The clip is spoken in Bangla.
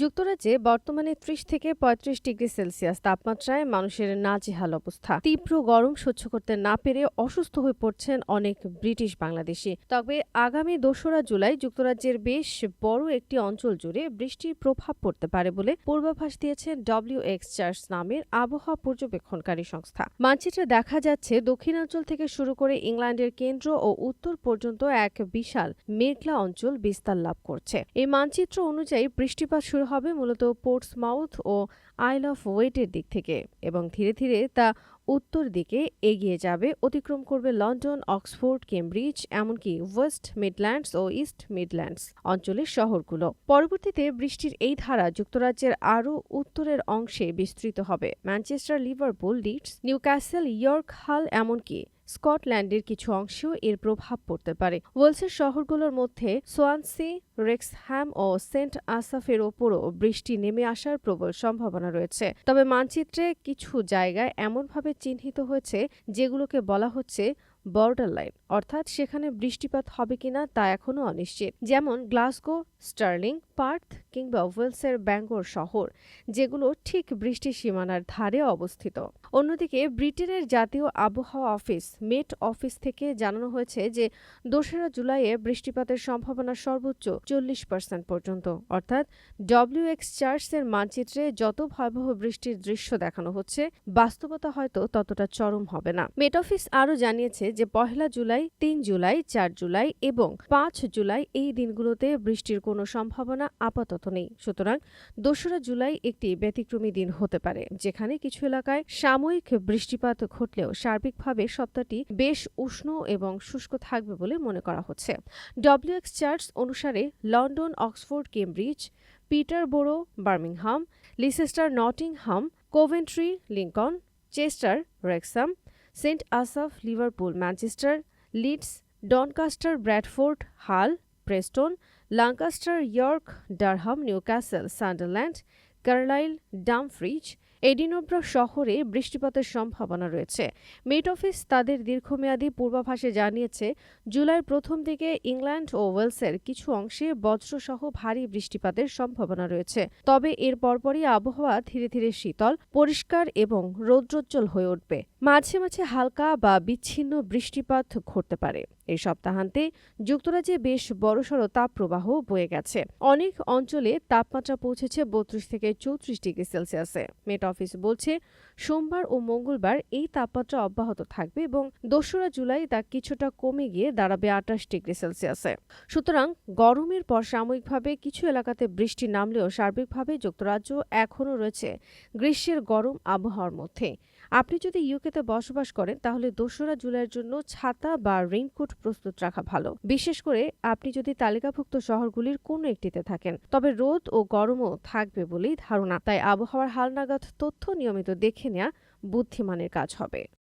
যুক্তরাজ্যে বর্তমানে ত্রিশ থেকে পঁয়ত্রিশ ডিগ্রি সেলসিয়াস তাপমাত্রায় মানুষের নাজেহাল অবস্থা। তীব্র গরম সহ্য করতে না পেরে অসুস্থ হয়ে পড়ছেন অনেক ব্রিটিশ বাংলাদেশি। তবে আগামী দোসরা জুলাই যুক্তরাজ্যের বেশ বড় একটি অঞ্চল জুড়ে বৃষ্টির প্রভাব পড়তে পারে বলে পূর্বাভাস দিয়েছেন ডব্লিউ এক্স চার্চ নামের আবহাওয়া পর্যবেক্ষণকারী সংস্থা। মানচিত্রে দেখা যাচ্ছে, দক্ষিণাঞ্চল থেকে শুরু করে ইংল্যান্ডের কেন্দ্র ও উত্তর পর্যন্ত এক বিশাল মেঘলা অঞ্চল বিস্তার লাভ করছে। এই মানচিত্র অনুযায়ী বৃষ্টিপাত শুরু হবে মূলত পোর্টসমাউথ ও আইল অফ ওয়েটের দিক থেকে এবং ধীরে ধীরে তা উত্তর দিকে এগিয়ে যাবে, অতিক্রম করবে লন্ডন, অক্সফোর্ড, কেমব্রিজ, এমনকি ওয়েস্ট মিডল্যান্ডস ও ইস্ট মিডল্যান্ডস অঞ্চলের শহরগুলো। পরবর্তীতে বৃষ্টির এই ধারা যুক্তরাজ্যের আরও উত্তরের অংশে বিস্তৃত হবে। Manchester, Liverpool, Leeds, Newcastle, York, Hull, এমনকি স্কটল্যান্ডের কিছু অংশেও এর প্রভাব পড়তে পারে। ওয়েলসের শহরগুলোর মধ্যে সোয়ানসি, রেক্সহ্যাম ও সেন্ট আসাফের ওপরও বৃষ্টি নেমে আসার প্রবল সম্ভাবনা রয়েছে। তবে মানচিত্রে কিছু জায়গায় এমনভাবে চিহ্নিত হয়েছে যেগুলোকে বলা হচ্ছে বর্ডার লাইন। অর্থাৎ সেখানে বৃষ্টিপাত হবে কিনা তা এখনও অনিশ্চিত। যেমন গ্লাসগো, স্টার্লিং, পার্থ কিংবা ওয়েলসের ব্যাঙ্গোর শহর, যেগুলো ঠিক বৃষ্টি সীমানার ধারে অবস্থিত। অন্যদিকে ব্রিটেনের জাতীয় আবহাওয়া অফিস, মেট অফিস থেকে জানানো হয়েছে যে দোসরা জুলাইয়ে বৃষ্টিপাতের সম্ভাবনা সর্বোচ্চ চল্লিশ পার্সেন্ট পর্যন্ত। অর্থাৎ ডব্লিউ এক্স চার্চের মানচিত্রে যত ভয়াবহ বৃষ্টির দৃশ্য দেখানো হচ্ছে, বাস্তবতা হয়তো ততটা চরম হবে না। মেট অফিস আরও জানিয়েছে যে পহেলা জুলাই, তিন জুলাই, চার জুলাই এবং পাঁচ জুলাই এই দিনগুলোতে বৃষ্টির কোনো সম্ভাবনা আপাতত নেই। সুতরাং দোসরা জুলাই একটি ব্যতিক্রমী দিন হতে পারে, যেখানে কিছু এলাকায় সাময়িক বৃষ্টিপাত ঘটলেও সার্বিকভাবে সপ্তাহটি বেশ উষ্ণ এবং শুষ্ক থাকবে বলে মনে করা হচ্ছে। ডব্লিউএক্স চার্টস অনুসারে London, Oxford, Cambridge, Peterborough, Birmingham, Leicester, Nottingham, Coventry Lincoln Chester, Wrexham, Saint Asaph, Liverpool, Manchester Leeds Doncaster Bradford Hull Preston Lancaster York Durham Newcastle Sunderland Carlisle Dumfries Edinburgh শহরে বৃষ্টিপাতের সম্ভাবনা রয়েছে। মেট অফিস তাদের দীর্ঘমেয়াদী পূর্বাভাসে জানিয়েছে, জুলাইয়ের প্রথম দিকে ইংল্যান্ড ও ওয়েলসের কিছু অংশে বজ্রসহ ভারী বৃষ্টিপাতের সম্ভাবনা রয়েছে। তবে এর পরপরই আবহাওয়া ধীরে ধীরে শীতল, পরিষ্কার এবং রৌদ্রোজ্জ্বল হয়ে উঠবে। মাঝে মাঝে হালকা বা বিচ্ছিন্ন বৃষ্টিপাত ঘটতে পারে। এই সপ্তাহান্তে যুক্তরাজ্যে বেশ বড়সড় তাপপ্রবাহ বয়ে গেছে। অনেক অঞ্চলে তাপমাত্রা পৌঁছেছে বত্রিশ থেকে চৌত্রিশ ডিগ্রি সেলসিয়াসে। মেট অফিস বলছে, সোমবার ও মঙ্গলবার এই তাপমাত্রা অব্যাহত থাকবে এবং দোসরা জুলাই তা কিছুটা কমে গিয়ে দাঁড়াবে আটাশ ডিগ্রি সেলসিয়াসে। সুতরাং গরমের পর সাময়িকভাবে কিছু এলাকাতে বৃষ্টি নামলেও সার্বিকভাবে যুক্তরাজ্য এখনও রয়েছে গ্রীষ্মের গরম আবহাওয়ার মধ্যে। আপনি যদি ইউকেতে বসবাস করেন, তাহলে দোসরা জুলাইয়ের জন্য ছাতা বা রেইনকোট প্রস্তুত রাখা ভালো। বিশেষ করে আপনি যদি তালিকাভুক্ত শহরগুলির কোনো একটিতে থাকেন, তবে রোদ ও গরমও থাকবে বলেই ধারণা। তাই আবহাওয়ার হালনাগাদ তথ্য নিয়মিত দেখে নেওয়া বুদ্ধিমানের কাজ হবে।